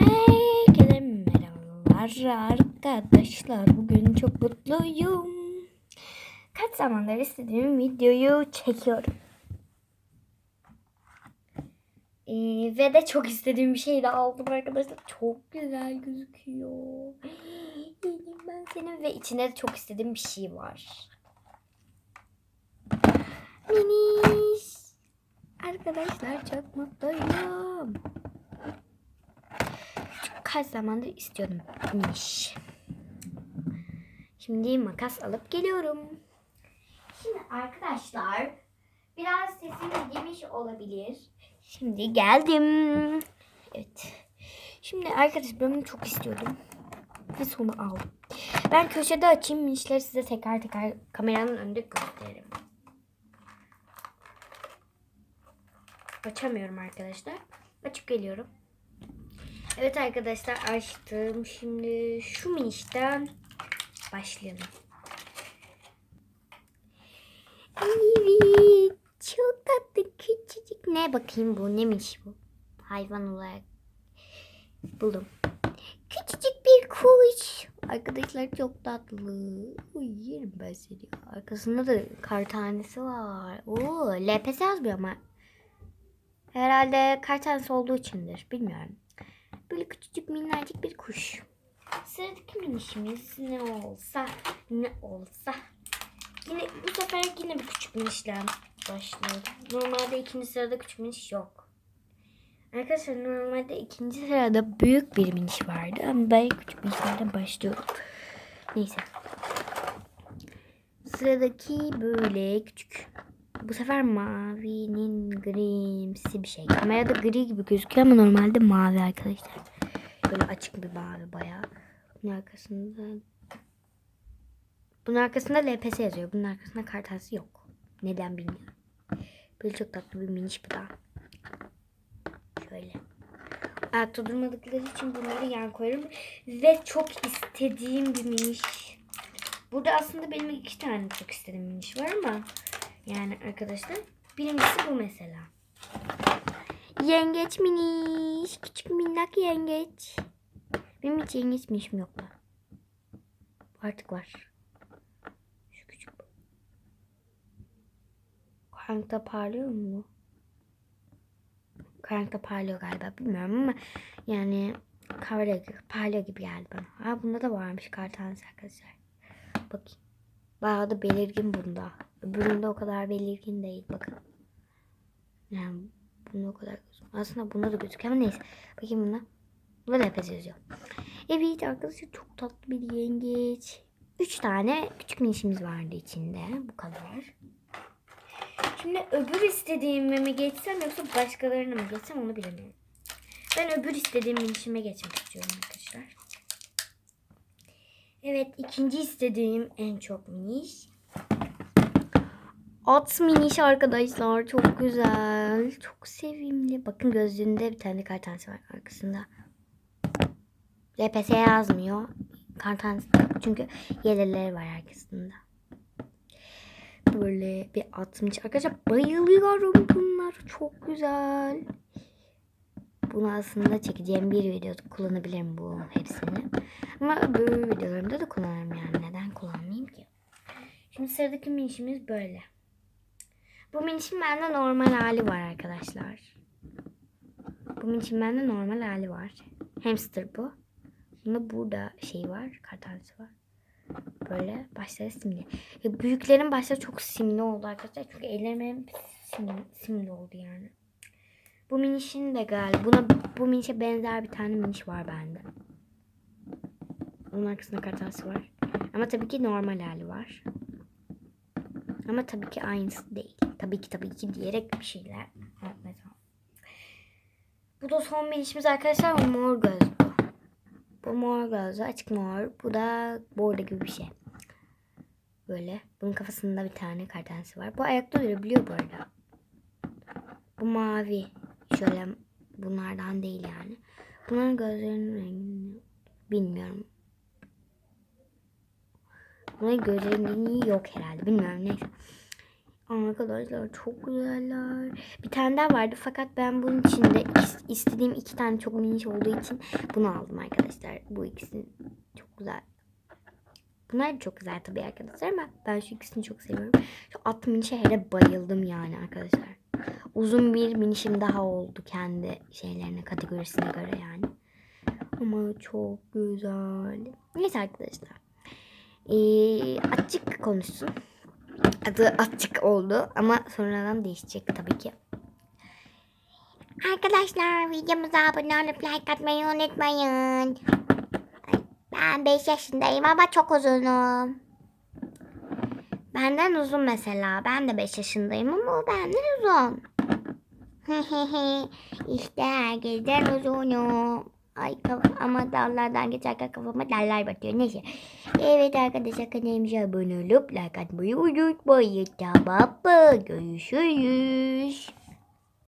Herkese merhabalar arkadaşlar. Bugün çok mutluyum. Kaç zamandır istediğim videoyu çekiyorum. Ee, ve de çok istediğim bir şey de aldım arkadaşlar. Çok güzel gözüküyor. Ben senin ve içinde de çok istediğim bir şey var. Miniş. Arkadaşlar çok mutluyum. Kaç zamandır istiyordum miniş. Şimdi makas alıp geliyorum. Şimdi arkadaşlar biraz sesim yemiş olabilir. Şimdi geldim. Evet. Şimdi arkadaşlar ben bunu çok istiyordum. Ve sonra aldım. Ben köşede açayım minişleri size tekrar tekrar kameranın önünde gösteririm. Açamıyorum arkadaşlar. Açıp geliyorum. Evet arkadaşlar açtım. Şimdi şu minişten başlayalım. Evet. Çok tatlı küçücük. Ne bakayım bu? Neymiş bu? Hayvan olarak buldum. Küçücük bir kuş. Arkadaşlar çok tatlı. Uy, yerim ben seni. Arkasında da kar tanesi var. Oo, LPS yazmıyor ama. Herhalde kar tanesi olduğu içindir. Bilmiyorum. Böyle küçücük minnacık bir kuş. Sıradaki minişimiz ne olsa ne olsa. Yine bu sefer yine bir küçük minişle başlıyor. Normalde ikinci sırada küçük miniş yok. Arkadaşlar normalde ikinci sırada büyük bir miniş vardı ama ben küçük minişlerden başlıyorum. Neyse. Sıradaki böyle küçük. Bu sefer mavinin grimsi bir şey. Kamerada gri gibi gözüküyor ama normalde mavi arkadaşlar. Böyle açık bir mavi bayağı. Bunun arkasında bunun arkasında LPS yazıyor. Bunun arkasında kartası yok. Neden bilmiyorum. Böyle çok tatlı bir miniş bu da. Şöyle. Ayakta durmadıkları için bunları yan koyarım. Ve çok istediğim bir miniş. Burada aslında benim iki tane çok istediğim miniş var ama yani arkadaşlar birincisi bu mesela. Yengeç miniş. Küçük minnak yengeç. Benim hiç yengeç minişim yoktu. Artık var. Şu küçük. Karanlıkta parlıyor mu? Karanlıkta parlıyor galiba bilmiyorum ama yani parlıyor, parlıyor gibi geldi bana. Ha bunda da varmış kar tanesi arkadaşlar. Bakayım. Bayağı da belirgin bunda. Öbüründe o kadar belirgin değil bakın. Yani bunda o kadar gözüküyor. Aslında bunda da gözüküyor ama neyse. Bakayım buna. Bunda da hepsi yazıyor. Evet arkadaşlar çok tatlı bir yengeç. Üç tane küçük minişimiz vardı içinde. Bu kadar. Şimdi öbür istediğime mi geçsem yoksa başkalarına mı geçsem onu bilemiyorum. Ben öbür istediğim minişime geçmek istiyorum arkadaşlar. Evet ikinci istediğim en çok miniş. At miniş arkadaşlar. Çok güzel. Çok sevimli. Bakın gözlüğünde bir tane kartanesi var arkasında. LPS yazmıyor. Kartanesi çünkü yeleleri var arkasında. Böyle bir atmış. Arkadaşlar bayılıyorum bunlar. Çok güzel. Bunu aslında çekeceğim bir videoda kullanabilirim bu hepsini. Ama öbür videolarımda da kullanırım yani. Neden kullanmayayım ki? Şimdi sıradaki minişimiz böyle. Bu minişin bende normal hali var arkadaşlar. Bu minişin bende normal hali var. Hamster bu. Bunda burada şey var. Kartanesi var. Böyle başları simli. Ya büyüklerin başları çok simli oldu arkadaşlar. Çünkü ellerim hep simli, simli oldu yani. Bu minişin de galiba buna bu minişe benzer bir tane miniş var bende. Onun arkasında kartası var. Ama tabii ki normal hali var. Ama tabii ki aynısı değil. Tabii ki tabii ki diyerek bir şeyler yapmayacağım. Bu da son minişimiz arkadaşlar. Bu mor göz bu. Bu mor gözlü açık mor. Bu da bordo gibi bir şey. Böyle. Bunun kafasında bir tane kartanesi var. Bu ayakta durabiliyor bu arada. Bu mavi. Şöyle bunlardan değil yani. Bunların gözlerinin rengini bilmiyorum. Bunların gözlerinin rengi yok herhalde. Bilmiyorum neyse. Arkadaşlar çok güzeller. Bir tane daha vardı fakat ben bunun içinde is- istediğim iki tane çok minik olduğu için bunu aldım arkadaşlar. Bu ikisi çok güzel. Bunlar da çok güzel tabii arkadaşlar ama ben şu ikisini çok seviyorum. Şu at mini şehre bayıldım yani arkadaşlar. Uzun bir minişim daha oldu kendi şeylerine kategorisine göre yani. Ama çok güzel. Neyse arkadaşlar. Ee, açık konuşsun. Adı açık oldu ama sonradan değişecek tabii ki. Arkadaşlar videomuza abone olup like atmayı unutmayın. Ay, Ben 5 yaşındayım ama çok uzunum. Benden uzun mesela. Ben de 5 yaşındayım ama o benden uzun. işte herkesten uzunum. Ay kaf ama dallardan geçerken kafama dallar batıyor. Neyse. Evet arkadaşlar kanalımıza abone olup like atmayı unutmayın. Tamam mı? Görüşürüz.